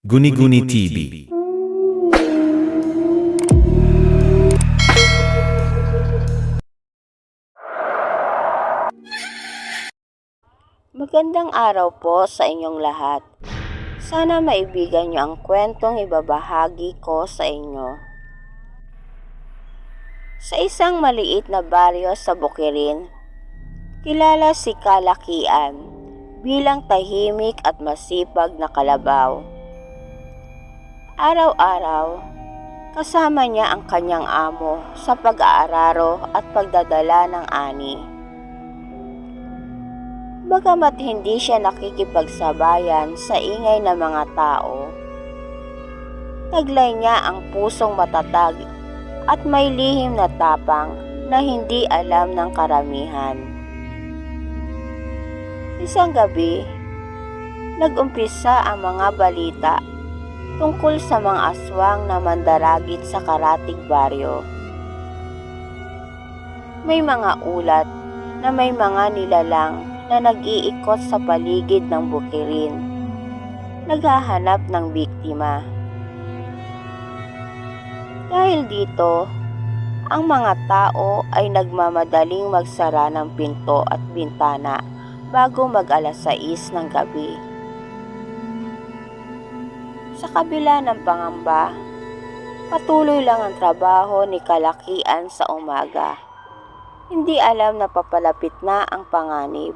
Guni-Guni TV. Magandang araw po sa inyong lahat. Sana maibigan niyo ang kwentong ibabahagi ko sa inyo. Sa isang maliit na baryo sa Bukirin, kilala si Kalakian bilang tahimik at masipag na kalabaw. Araw-araw, kasama niya ang kanyang amo sa pag-aararo at pagdadala ng ani. Bagamat hindi siya nakikipagsabayan sa ingay ng mga tao, taglay niya ang pusong matatag at may lihim na tapang na hindi alam ng karamihan. Isang gabi, nag-umpisa ang mga balita tungkol sa mga aswang na mandaragit sa karatig baryo. May mga ulat na may mga nilalang na nag-iikot sa paligid ng bukirin. Naghahanap ng biktima. Dahil dito, ang mga tao ay nagmamadaling magsara ng pinto at bintana bago mag alas 6 ng gabi. Sa kabila ng pangamba, patuloy lang ang trabaho ni Kalakian sa umaga. Hindi alam na papalapit na ang panganib.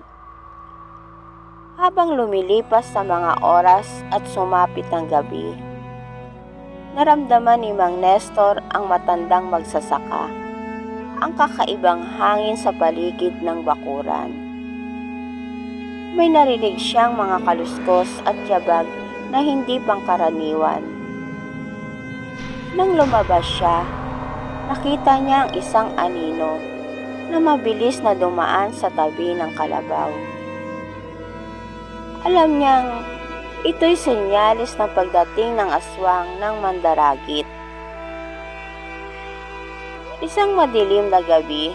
Habang lumilipas sa mga oras at sumapit ang gabi, naramdaman ni Mang Nestor ang matandang magsasaka, ang kakaibang hangin sa paligid ng bakuran. May narinig siyang mga kaluskos at yabag na hindi pangkaraniwan. Nang lumabas siya, nakita niya ang isang anino na mabilis na dumaan sa tabi ng kalabaw. Alam niyang ito'y senyalis ng pagdating ng aswang ng mandaragit. Isang madilim na gabi,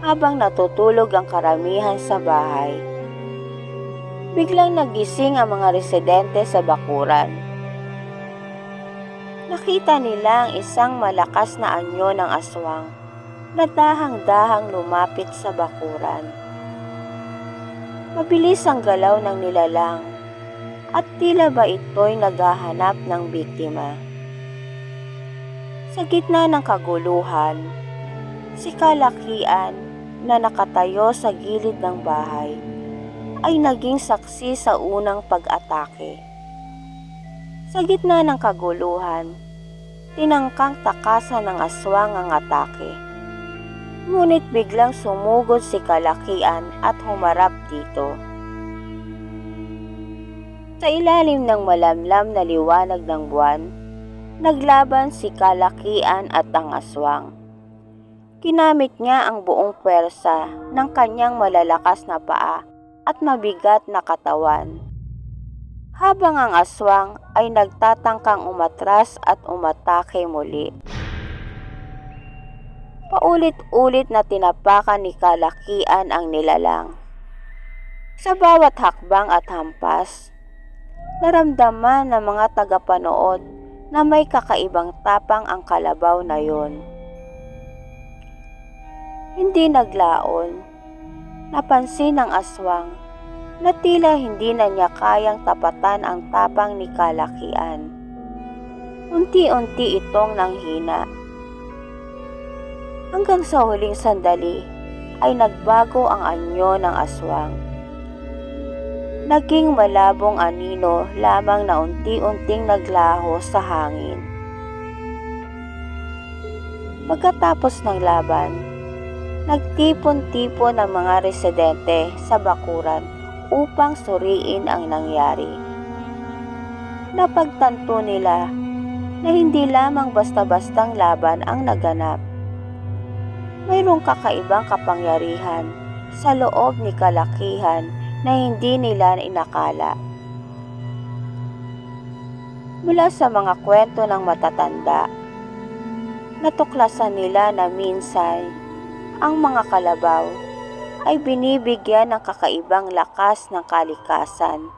habang natutulog ang karamihan sa bahay, biglang nagising ang mga residente sa bakuran. Nakita nila ang isang malakas na anyo ng aswang na dahang-dahang lumapit sa bakuran. Mabilis ang galaw ng nilalang at tila ba ito'y naghahanap ng biktima. Sa gitna ng kaguluhan, si Kalakian na nakatayo sa gilid ng bahay ay naging saksi sa unang pag-atake. Sa gitna ng kaguluhan, tinangkang takasan ng aswang ang atake. Ngunit biglang sumugod si Kalakian at humarap dito. Sa ilalim ng malamlam na liwanag ng buwan, naglaban si Kalakian at ang aswang. Kinamit niya ang buong pwersa ng kanyang malalakas na paa at mabigat na katawan. Habang ang aswang ay nagtatangkang umatras at umatake muli. Paulit-ulit na tinapakan ni Kalakian ang nilalang. Sa bawat hakbang at hampas, naramdaman ng mga tagapanood na may kakaibang tapang ang kalabaw na yon. Hindi naglaon. Napansin ng aswang na tila hindi na niya kayang tapatan ang tapang ni Kalakian. Unti-unti itong nanghina. Hanggang sa huling sandali ay nagbago ang anyo ng aswang. Naging malabong anino lamang na unti-unting naglaho sa hangin. Pagkatapos ng laban, nagtipon-tipon ang mga residente sa bakuran upang suriin ang nangyari. Napagtanto nila na hindi lamang basta-bastang laban ang naganap. Mayroong kakaibang kapangyarihan sa loob ni kalakihan na hindi nila inakala. Mula sa mga kwento ng matatanda, natuklasan nila na minsan ang mga kalabaw ay binibigyan ng kakaibang lakas ng kalikasan.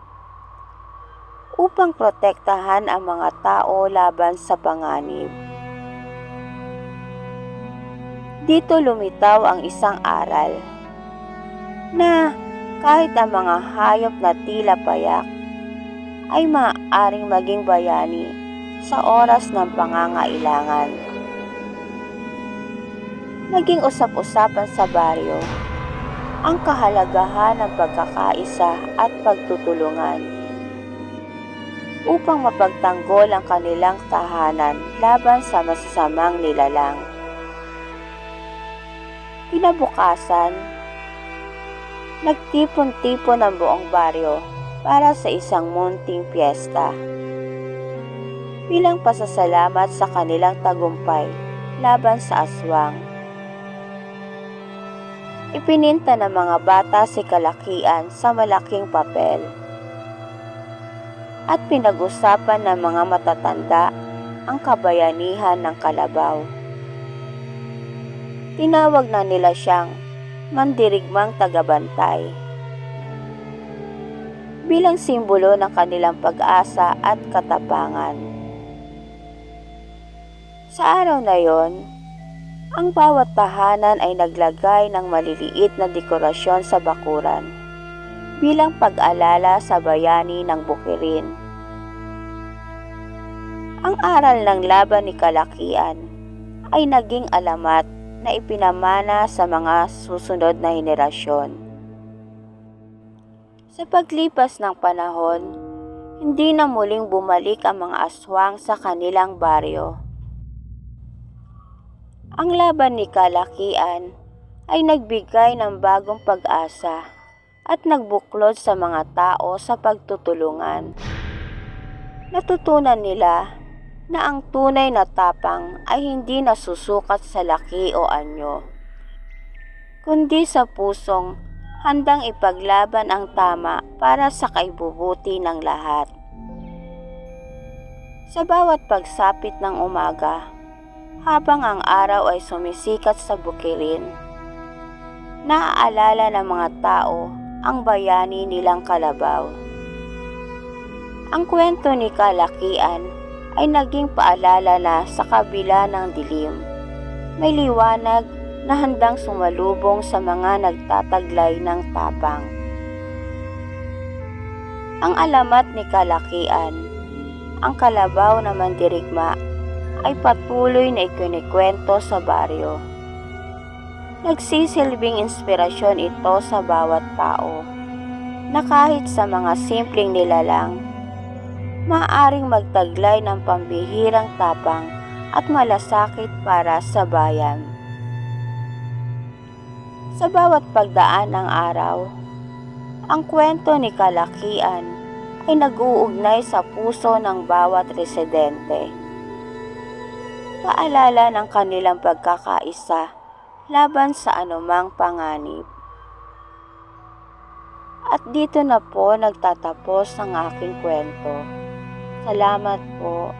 upang protektahan ang mga tao laban sa panganib. Dito lumitaw ang isang aral na kahit ang mga hayop na tila payak ay maaaring maging bayani sa oras ng pangangailangan. Naging usap-usapan sa baryo ang kahalagahan ng pagkakaisa at pagtutulungan upang mapagtanggol ang kanilang tahanan laban sa masasamang nilalang. Kinabukasan, nagtipon-tipon ang buong baryo para sa isang munting piyesta. Bilang pasasalamat sa kanilang tagumpay laban sa aswang. Ipininta ng mga bata si kalakian sa malaking papel. At pinag-usapan ng mga matatanda ang kabayanihan ng kalabaw. Tinawag na nila siyang mandirigmang tagabantay bilang simbolo ng kanilang pag-asa at katapangan. Sa araw na yon, ang bawat tahanan ay naglagay ng maliliit na dekorasyon sa bakuran bilang pag-alala sa bayani ng bukirin. Ang aral ng laban ni Kalakian ay naging alamat na ipinamana sa mga susunod na henerasyon. Sa paglipas ng panahon, hindi na muling bumalik ang mga aswang sa kanilang baryo. Ang laban ni Kalakian ay nagbigay ng bagong pag-asa at nagbuklod sa mga tao sa pagtutulungan. Natutunan nila na ang tunay na tapang ay hindi nasusukat sa laki o anyo, kundi sa pusong handang ipaglaban ang tama para sa kaibubuti ng lahat. Sa bawat pagsapit ng umaga, habang ang araw ay sumisikat sa bukirin. Naaalala ng mga tao ang bayani nilang kalabaw. Ang kwento ni Kalakian ay naging paalala na sa kabila ng dilim. May liwanag na handang sumalubong sa mga nagtataglay ng tapang. Ang alamat ni Kalakian, ang kalabaw na mandirigma ay patuloy na ikinikwento sa baryo. Nagsisilbing inspirasyon ito sa bawat tao na kahit sa mga simpleng nilalang, maaaring magtaglay ng pambihirang tapang at malasakit para sa bayan. Sa bawat pagdaan ng araw, ang kwento ni Kalakian ay nag-uugnay sa puso ng bawat residente paalala ng kanilang pagkakaisa laban sa anumang panganib. At dito na po nagtatapos ang aking kwento. Salamat po.